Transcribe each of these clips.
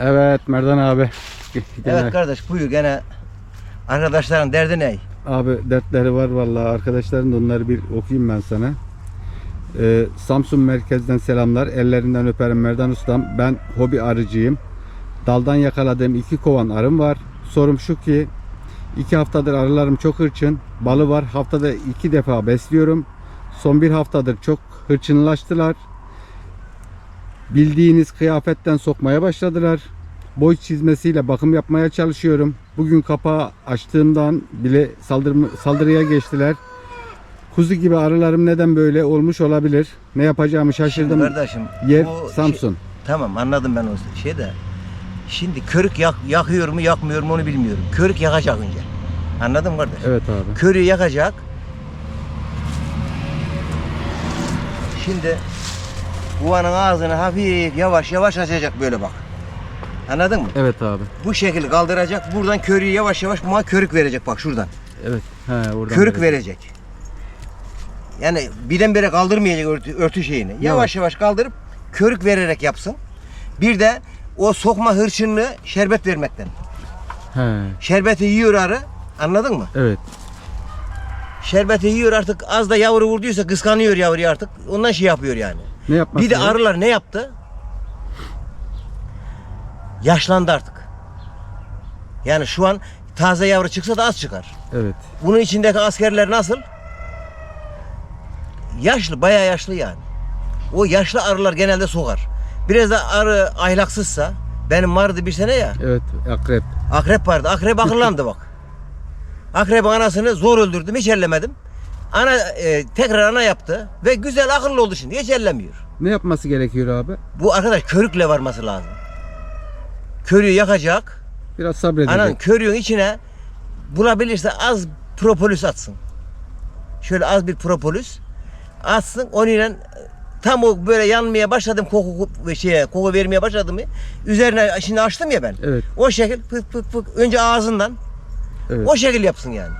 Evet Merdan abi. Gene- Evet kardeş buyur gene arkadaşların derdi ne? Abi dertleri var vallahi arkadaşların da onları bir okuyayım ben sana. Ee, Samsun merkezden selamlar. Ellerinden öperim Merdan Ustam. Ben hobi arıcıyım. Daldan yakaladığım iki kovan arım var. Sorum şu ki iki haftadır arılarım çok hırçın. Balı var. Haftada iki defa besliyorum. Son bir haftadır çok hırçınlaştılar. Bildiğiniz kıyafetten sokmaya başladılar. Boy çizmesiyle bakım yapmaya çalışıyorum. Bugün kapağı açtığımdan bile saldırma, saldırıya geçtiler. Kuzu gibi arılarım neden böyle olmuş olabilir? Ne yapacağımı şaşırdım. Şimdi kardeşim Yer bu şey- Samsun. tamam anladım ben o şey de. Şimdi körük yak, yakıyor mu yakmıyor mu onu bilmiyorum. Körük yakacak önce. Anladın mı kardeş? Evet abi. Körüğü yakacak. Şimdi kuvanın ağzını hafif yavaş yavaş açacak böyle bak. Anladın mı? Evet abi. Bu şekilde kaldıracak. Buradan körüğü yavaş yavaş buna körük verecek bak şuradan. Evet. He, oradan Körük beri. verecek. Yani birdenbire kaldırmayacak örtü, örtü şeyini. Yavaş yavaş kaldırıp körük vererek yapsın. Bir de o sokma hırçınlığı şerbet vermekten. He, Şerbeti yiyor arı. Anladın mı? evet. Şerbeti yiyor artık az da yavru vurduysa kıskanıyor yavruyu artık. Ondan şey yapıyor yani. Ne yapması Bir de arılar ne yaptı? Yaşlandı artık. Yani şu an taze yavru çıksa da az çıkar. Evet. Bunun içindeki askerler nasıl? Yaşlı, bayağı yaşlı yani. O yaşlı arılar genelde sokar. Biraz da arı ahlaksızsa, benim vardı bir sene ya, Evet. Akrep. akrep vardı. Akrep akıllandı bak. Akrep anasını zor öldürdüm, hiç ellemedim. Ana e, tekrar ana yaptı ve güzel akıllı oldu şimdi, hiç ellemiyor. Ne yapması gerekiyor abi? Bu arkadaş körükle varması lazım. Körüğü yakacak, Biraz sabredecek. Anan körüğün içine bulabilirse az propolis atsın. Şöyle az bir propolis atsın. Onunla tam o böyle yanmaya başladım koku şeye koku vermeye başladım mı üzerine şimdi açtım ya ben. Evet. O şekil pık pık pık önce ağzından Evet. o şekil yapsın yani.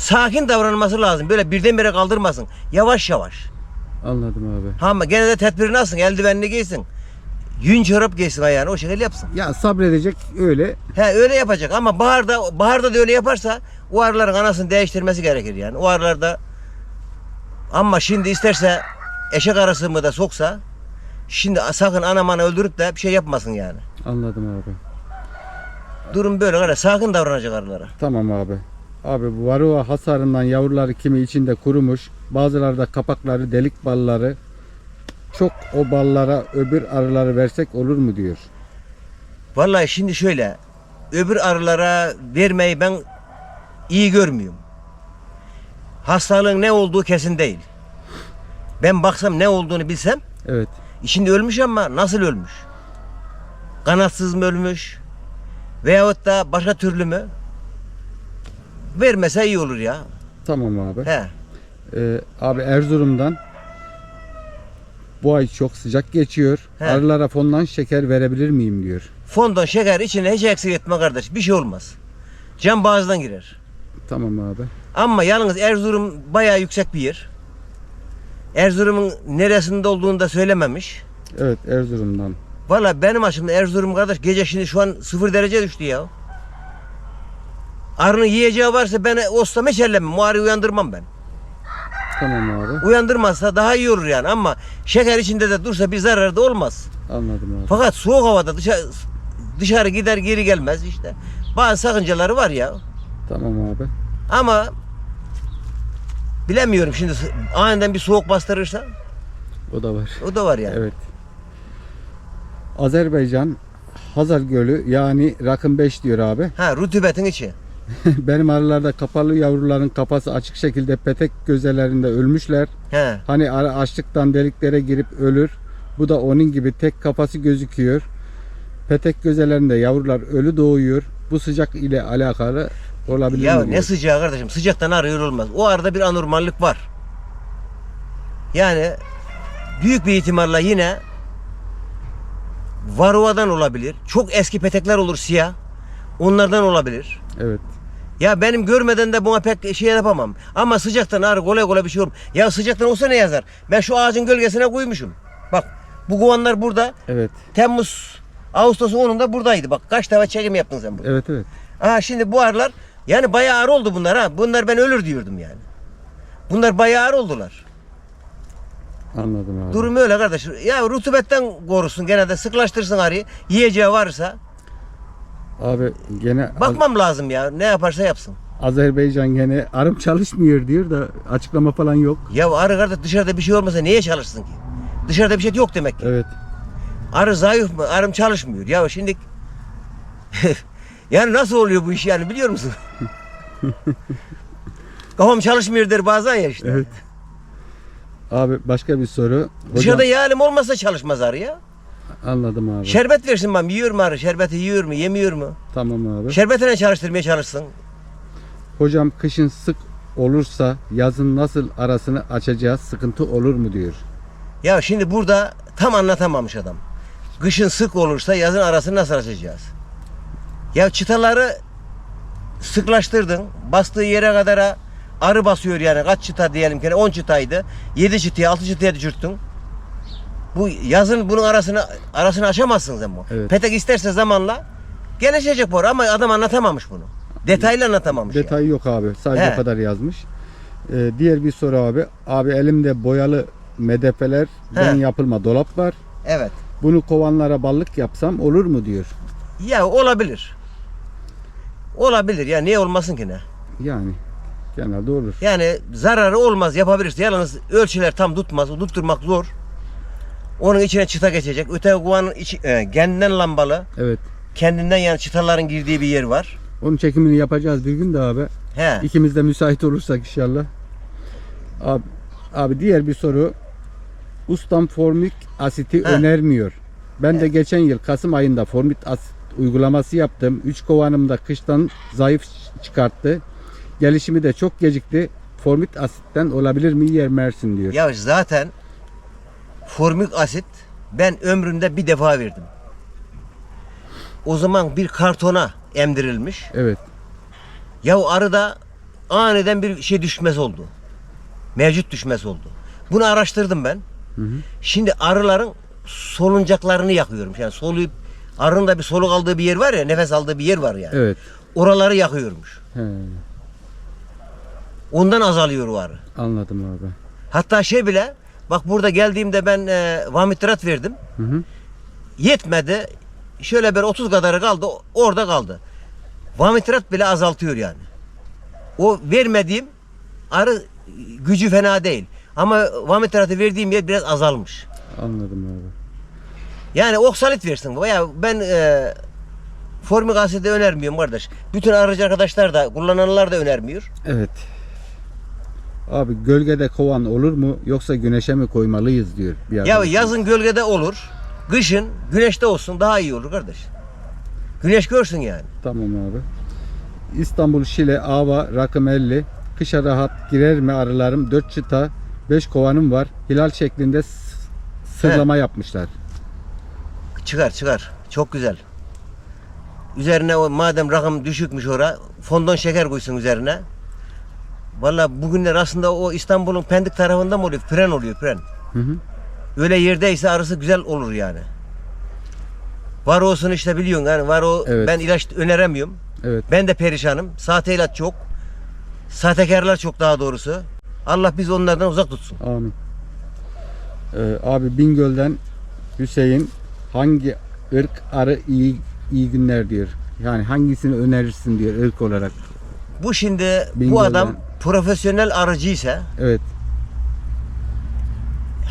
Sakin davranması lazım. Böyle birdenbire kaldırmasın. Yavaş yavaş. Anladım abi. Ha Ama gene de tedbirini alsın. Eldivenini giysin. Yün çorap giysin ayağına. O şekil yapsın. Ya sabredecek öyle. He öyle yapacak ama baharda baharda da öyle yaparsa o arıların anasını değiştirmesi gerekir yani. O arılarda ama şimdi isterse eşek arısı mı da soksa şimdi sakın anamanı öldürüp de bir şey yapmasın yani. Anladım abi. Durum böyle öyle sakin davranacak arılara. Tamam abi. Abi varroa hasarından yavruları kimi içinde kurumuş. Bazıları da kapakları delik balları. Çok o ballara öbür arıları versek olur mu diyor. Vallahi şimdi şöyle öbür arılara vermeyi ben iyi görmüyorum. Hastalığın ne olduğu kesin değil. Ben baksam ne olduğunu bilsem Evet. Şimdi ölmüş ama nasıl ölmüş? Kanatsız mı ölmüş? Veyahut da başka türlü mü? Vermese iyi olur ya. Tamam abi. He. Ee, abi Erzurum'dan bu ay çok sıcak geçiyor. He. Arılara fondan şeker verebilir miyim diyor. Fondon şeker içine hiç eksik etme kardeş. Bir şey olmaz. Cam boğazdan girer. Tamam abi. Ama yalnız Erzurum bayağı yüksek bir yer. Erzurum'un neresinde olduğunu da söylememiş. Evet Erzurum'dan. Valla benim açımda Erzurum kardeş gece şimdi şu an sıfır derece düştü ya. Arının yiyeceği varsa ben ostam hiç ellemem. Uyandırmam ben. Tamam abi. Uyandırmazsa daha iyi olur yani ama şeker içinde de dursa bir zararı da olmaz. Anladım abi. Fakat soğuk havada dışarı, dışarı gider geri gelmez işte. Bazı sakıncaları var ya. Tamam abi. Ama bilemiyorum şimdi aniden bir soğuk bastırırsa O da var. o da var yani. Evet. Azerbaycan Hazar Gölü yani rakım 5 diyor abi. Ha rutubetin içi. Benim arılarda kapalı yavruların kafası açık şekilde petek gözelerinde ölmüşler. He. Hani arı açlıktan deliklere girip ölür. Bu da onun gibi tek kafası gözüküyor. Petek gözelerinde yavrular ölü doğuyor. Bu sıcak ile alakalı olabilir Ya mi? ne diyor. sıcağı kardeşim sıcaktan arıyor olmaz. O arada bir anormallik var. Yani büyük bir ihtimalle yine varovadan olabilir. Çok eski petekler olur siyah. Onlardan olabilir. Evet. Ya benim görmeden de buna pek şey yapamam. Ama sıcaktan ağrı kolay kolay bir şey olur. Ya sıcaktan olsa ne yazar? Ben şu ağacın gölgesine koymuşum. Bak bu kovanlar burada. Evet. Temmuz Ağustos'un 10'unda buradaydı. Bak kaç defa çekim yaptın sen burada. Evet evet. Aha şimdi bu arılar yani bayağı ağır oldu bunlar ha. Bunlar ben ölür diyordum yani. Bunlar bayağı ağır oldular. Anladım abi. Durum öyle kardeş. Ya rutubetten korusun gene de sıklaştırsın arıyı. Yiyeceği varsa Abi gene bakmam lazım ya. Ne yaparsa yapsın. Azerbaycan gene arım çalışmıyor diyor da açıklama falan yok. Ya arı kardeş dışarıda bir şey olmasa niye çalışsın ki? Dışarıda bir şey yok demek ki. Evet. Arı zayıf mı? Arım çalışmıyor. Ya şimdi yani nasıl oluyor bu iş yani biliyor musun? Kafam çalışmıyor der bazen ya işte. Evet. Abi başka bir soru. Hocam, Dışarıda yalim olmasa çalışmaz arı ya. Anladım abi. Şerbet versin bana. Yiyor mu arı? Şerbeti yiyor mu? Yemiyor mu? tamam abi. Şerbetine çalıştırmaya çalışsın. Hocam kışın sık olursa yazın nasıl arasını açacağız? Sıkıntı olur mu diyor. Ya şimdi burada tam anlatamamış adam. Kışın sık olursa yazın arasını nasıl açacağız? Ya çıtaları sıklaştırdın. Bastığı yere kadar arı basıyor yani. Kaç çıta diyelim ki 10 çıtaydı. 7 çıtaya 6 çıtaya düşürttün. Bu yazın bunun arasını arasını açamazsın sen bu. Evet. Petek isterse zamanla gelişecek bu arı ama adam anlatamamış bunu. Detaylı anlatamamış. yani. Detay yok abi. Sadece He. o kadar yazmış. Ee, diğer bir soru abi. Abi elimde boyalı medefelerden He. yapılma dolap var. Evet. Bunu kovanlara ballık yapsam olur mu diyor. Ya olabilir. Olabilir ya niye olmasın ki ne? Yani genelde olur. Yani zararı olmaz yapabilirsin. Yalnız ölçüler tam tutmaz. Tutturmak zor. Onun içine çıta geçecek. Öte kovanın içi, e, kendinden lambalı. Evet. Kendinden yani çıtaların girdiği bir yer var. Onun çekimini yapacağız bir gün de abi. He. İkimiz de müsait olursak inşallah. Abi, abi diğer bir soru. Ustam formik asiti He. önermiyor. Ben de geçen yıl Kasım ayında formik asit uygulaması yaptım. 3 kovanımda kıştan zayıf çıkarttı. Gelişimi de çok gecikti. Formik asitten olabilir mi yer Mersin diyor. Ya zaten formik asit ben ömrümde bir defa verdim. O zaman bir kartona emdirilmiş. Evet. Ya arıda aniden bir şey düşmesi oldu. Mevcut düşmesi oldu. Bunu araştırdım ben. Hı hı. Şimdi arıların soluncaklarını yakıyorum. Yani soluyup arının da bir soluk aldığı bir yer var ya, nefes aldığı bir yer var yani. Evet. Oraları yakıyormuş. He, Ondan azalıyor o arı. anladım abi. Hatta şey bile bak burada geldiğimde ben e, vamitrat verdim. Hı hı. Yetmedi. Şöyle bir 30 kadarı kaldı. Orada kaldı. Vamitrat bile azaltıyor yani. O vermediğim arı gücü fena değil. Ama vamitratı verdiğim yer biraz azalmış. Anladım abi. Yani oksalit versin. Ya ben e, formik asidi önermiyorum kardeş. Bütün arıcı arkadaşlar da kullananlar da önermiyor. Evet. Abi gölgede kovan olur mu yoksa güneşe mi koymalıyız diyor. Bir Ya yazın gölgede olur. Kışın güneşte olsun daha iyi olur kardeş. Güneş görsün yani. Tamam abi. İstanbul Şile Ava rakım 50. Kışa rahat girer mi arılarım? 4 çıta 5 kovanım var. Hilal şeklinde sırlama yapmışlar. Çıkar çıkar. Çok güzel. Üzerine o madem rakım düşükmüş ora fondon şeker koysun üzerine. Valla bugünler aslında o İstanbul'un Pendik tarafında mı oluyor? Pren oluyor pren. Hı hı. Öyle yerdeyse arısı güzel olur yani. Var olsun işte biliyorsun yani var o Evet. ben ilaç öneremiyorum. Evet. Ben de perişanım. Sahte ilaç çok. Sahtekarlar çok daha doğrusu. Allah biz onlardan uzak tutsun. Amin. Ee, abi Bingöl'den Hüseyin hangi ırk arı iyi iyi günler diyor. Yani hangisini önerirsin diyor ırk olarak. Bu şimdi bu Bingöl'den. adam profesyonel arıcıysa Evet.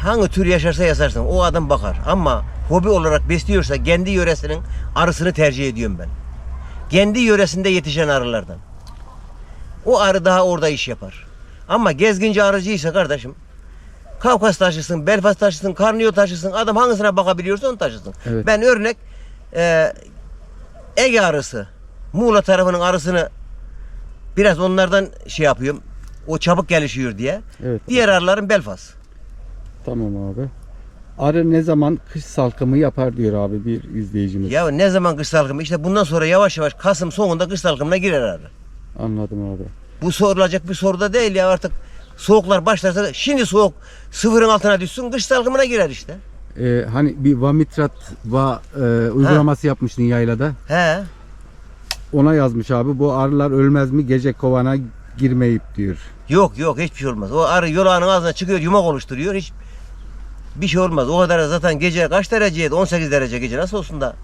hangi tür yaşarsa yasarsın o adam bakar. Ama hobi olarak besliyorsa kendi yöresinin arısını tercih ediyorum ben. Kendi yöresinde yetişen arılardan. O arı daha orada iş yapar. Ama gezginci arıcıysa kardeşim Kafkas taşısın, Belfast taşısın, Karniyo taşısın. Adam hangisine bakabiliyorsa onu taşısın. Evet. Ben örnek e, Ege arısı, Muğla tarafının arısını biraz onlardan şey yapıyorum. O çabuk gelişiyor diye. Evet. Diğer arıların Belfast. Tamam abi. Arı ne zaman kış salkımı yapar diyor abi bir izleyicimiz. Ya ne zaman kış salkımı? İşte bundan sonra yavaş yavaş Kasım sonunda kış salkımına girer arı. Anladım abi. Bu sorulacak bir soru da değil ya artık soğuklar başlarsa şimdi soğuk sıfırın altına düşsün kış salkımına girer işte. Ee, hani bir Vamitrat va e, uygulaması yapmıştın yaylada. He. Ona yazmış abi. Bu arılar ölmez mi gece kovana girmeyip diyor. Yok yok hiçbir şey olmaz. O arı yolağının ağzına çıkıyor yumak oluşturuyor. Hiç bir şey olmaz. O kadar zaten gece kaç dereceydi? 18 derece gece nasıl olsun da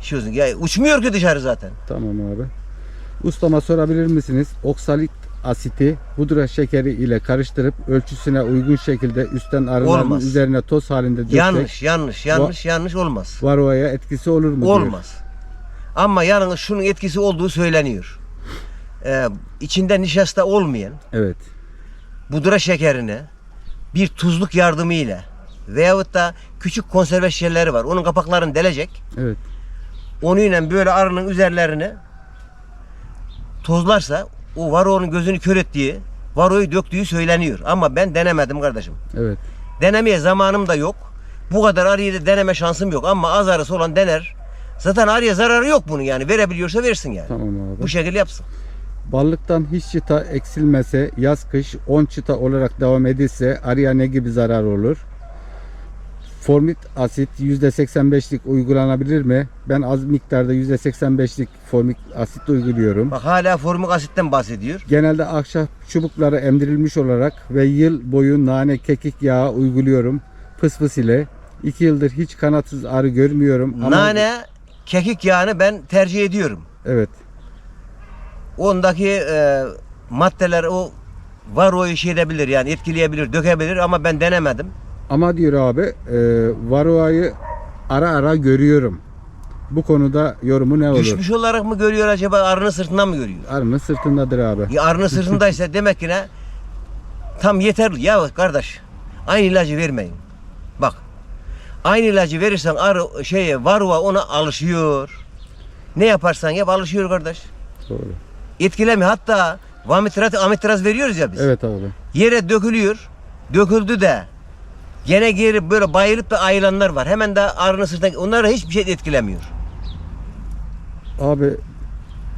şey olsun. Ya uçmuyor ki dışarı zaten. Tamam abi. Ustama sorabilir misiniz? Oksalit asiti pudra şekeri ile karıştırıp ölçüsüne uygun şekilde üstten arıların Olmaz. üzerine toz halinde döksek Yanlış, yanlış, yanlış, yanlış olmaz. varoaya etkisi olur mu diyor. Ama yalnız şunun etkisi olduğu söyleniyor. Ee, içinde nişasta olmayan Evet. pudra şekerini bir tuzluk yardımıyla veyahut da küçük konserve şişeleri var. Onun kapaklarını delecek. Evet. Onunla böyle arının üzerlerini tozlarsa o varoğunun gözünü kör ettiği, varoyu döktüğü söyleniyor. Ama ben denemedim kardeşim. Evet. Denemeye zamanım da yok. Bu kadar arıyı da deneme şansım yok. Ama az arısı olan dener. Zaten arıya zararı yok bunun yani. Verebiliyorsa versin yani. Tamam abi. Bu şekilde yapsın. Ballıktan hiç çıta eksilmese yaz kış 10 çıta olarak devam edilse arıya ne gibi zarar olur? Formit asit %85'lik uygulanabilir mi? Ben az miktarda %85'lik formik asit uyguluyorum. Bak hala formik asitten bahsediyor. Genelde ahşap çubukları emdirilmiş olarak ve yıl boyu nane kekik yağı uyguluyorum. Pıs pıs ile. 2 yıldır hiç kanatsız arı görmüyorum. Ama, Nane, kekik yağını ben tercih ediyorum. Evet. Ondaki e, maddeler o varoyu şey edebilir yani etkileyebilir, dökebilir ama ben denemedim. Ama diyor abi e, varoayı ara ara görüyorum. Bu konuda yorumu ne olur? Düşmüş olarak mı görüyor acaba arının sırtından mı görüyor? Arının sırtındadır abi. Ya arının sırtındaysa demek ki ne? Tam yeterli. Ya kardeş aynı ilacı vermeyin. Bak aynı ilacı verirsen arı şeye varuğa ona alışıyor. Ne yaparsan yap alışıyor kardeş. Doğru. Etkilemiyor. Hatta vamitrat, amitraz veriyoruz ya biz. Evet abi. Yere dökülüyor. Döküldü de gene geri böyle bayılıp da ayılanlar var. Hemen de arının sırtına onlara hiçbir şey etkilemiyor. Abi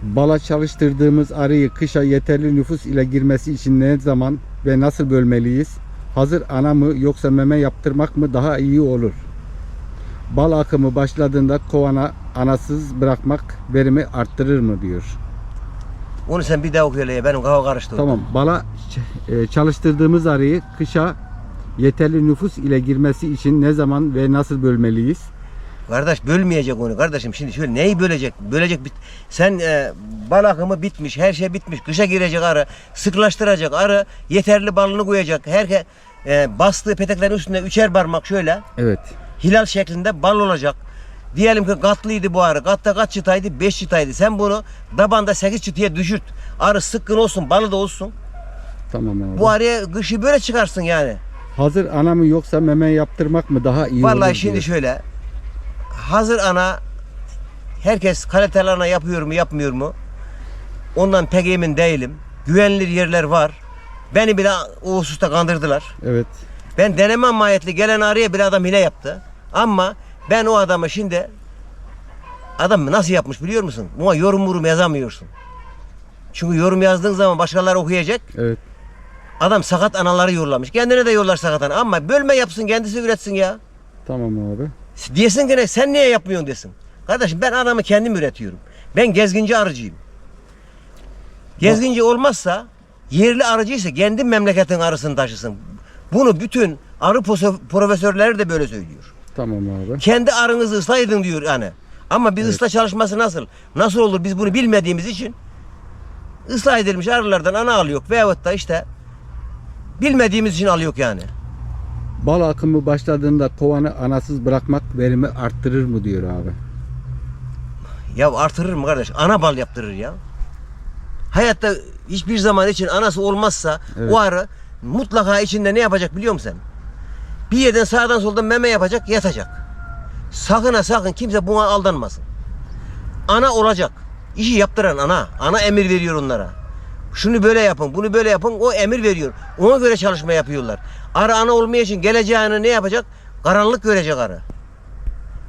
bala çalıştırdığımız arıyı kışa yeterli nüfus ile girmesi için ne zaman ve nasıl bölmeliyiz? Hazır ana mı yoksa meme yaptırmak mı daha iyi olur? Bal akımı başladığında kovana anasız bırakmak verimi arttırır mı diyor. Onu sen bir daha oku hele ya. Benim kafa karıştı. Tamam bala e, çalıştırdığımız arıyı kışa yeterli nüfus ile girmesi için ne zaman ve nasıl bölmeliyiz? Kardeş bölmeyecek onu kardeşim. Şimdi şöyle neyi bölecek? Bölecek bit. Sen e, bal akımı bitmiş, her şey bitmiş. Kışa girecek arı, sıklaştıracak arı, yeterli balını koyacak. Her e, bastığı peteklerin üstünde üçer parmak şöyle Evet. Hilal şeklinde bal olacak. Diyelim ki katlıydı bu arı. Katta kaç çıtaydı? 5 çıtaydı. Sen bunu dabanda 8 çıtıya düşürt. Arı sıkkın olsun, balı da olsun. Tamam abi. Bu arıya kışı böyle çıkarsın yani. Hazır ana mı yoksa meme yaptırmak mı daha iyi olur Vallahi şimdi diyor. şöyle. Hazır ana herkes kaliteli ana yapıyor mu yapmıyor mu? Ondan pek emin değilim. Güvenilir yerler var. Beni bile o hususta kandırdılar. Evet. Ben deneme mahiyetli gelen arıya bir adam hile yaptı. Ama ben o adamı şimdi adam nasıl yapmış biliyor musun? Buna yorum yorum yazamıyorsun. Çünkü yorum yazdığın zaman başkaları okuyacak. Evet. Adam sakat anaları yollamış. Kendine de yollar sakat ana. Ama bölme yapsın kendisi üretsin ya. Tamam abi. Diyesin ki ne sen niye yapmıyorsun desin. Kardeşim ben adamı kendim üretiyorum. Ben gezginci arıcıyım. Gezginci olmazsa yerli arıcıysa kendi memleketin arısını taşısın. Bunu bütün arı profesörleri de böyle söylüyor. Tamam abi. Kendi arınızı ıslah edin diyor yani. Ama biz ıslah çalışması nasıl? Nasıl olur biz bunu bilmediğimiz için ıslah edilmiş arılardan ana alıyor veyahut da işte bilmediğimiz için alıyor yani. Bal akımı başladığında kovanı anasız bırakmak verimi arttırır mı diyor abi. Ya artırır mı kardeş? Ana bal yaptırır ya. Hayatta hiçbir zaman için anası olmazsa Evet. o arı mutlaka içinde ne yapacak biliyor musun sen? Bir yerden sağdan soldan meme yapacak, yatacak. Sakın ha sakın kimse buna aldanmasın. Ana olacak. İşi yaptıran ana. Ana emir veriyor onlara. Şunu böyle yapın, bunu böyle yapın. O emir veriyor. Ona göre çalışma yapıyorlar. Arı ana olmaya için geleceğini ne yapacak? Karanlık görecek arı.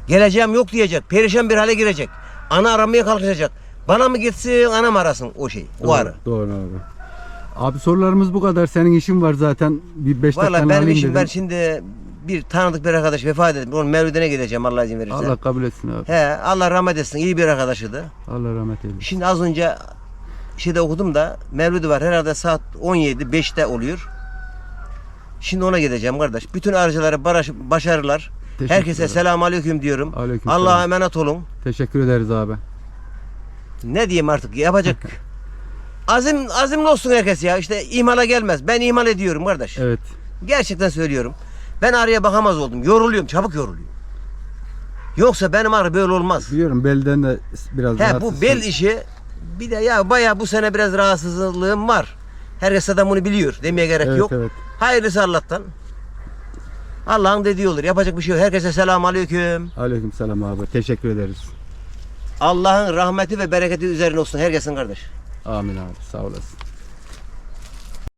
Geleceğim yok diyecek. Perişan bir hale girecek. Ana aramaya kalkacak. Bana mı gitsin, ana mı arasın o şey, o Doğru, arı. Doğru abi. Abi sorularımız bu kadar. Senin işin var zaten. Bir 5 dakika Vallahi benim alayım işim dedim. ben şimdi bir tanıdık bir arkadaş vefat etmiş. Onun mevlidine gideceğim Allah izin verirse. Allah kabul etsin abi. He, Allah rahmet etsin. İyi bir arkadaşıydı. Allah rahmet eylesin. Şimdi az önce şeyde okudum da mevlidi var. Herhalde saat 17 5'te oluyor. Şimdi ona gideceğim kardeş. Bütün arıcılara baraş- başarılar. Teşekkür Herkese ederim. selam aleyküm diyorum. Aleyküm Allah'a selam. emanet olun. Teşekkür ederiz abi. Ne diyeyim artık yapacak. azim azimli olsun herkes ya. İşte imala gelmez. Ben imal ediyorum kardeş. Evet. Gerçekten söylüyorum. Ben arıya bakamaz oldum. Yoruluyorum. Çabuk yoruluyorum. Yoksa benim arı böyle olmaz. Biliyorum belden de biraz He bu rahatsızsın. bel işi bir de ya bayağı bu sene biraz rahatsızlığım var. Herkes zaten bunu biliyor. Demeye gerek Evet, yok. evet. Hayırlısı Allah'tan. Allah'ın dediği olur. Yapacak bir şey yok. Herkese selamun aleyküm. Aleyküm selam abi. Teşekkür ederiz. Allah'ın rahmeti ve bereketi üzerine olsun herkesin kardeş. Amin abi. Sağ olasın.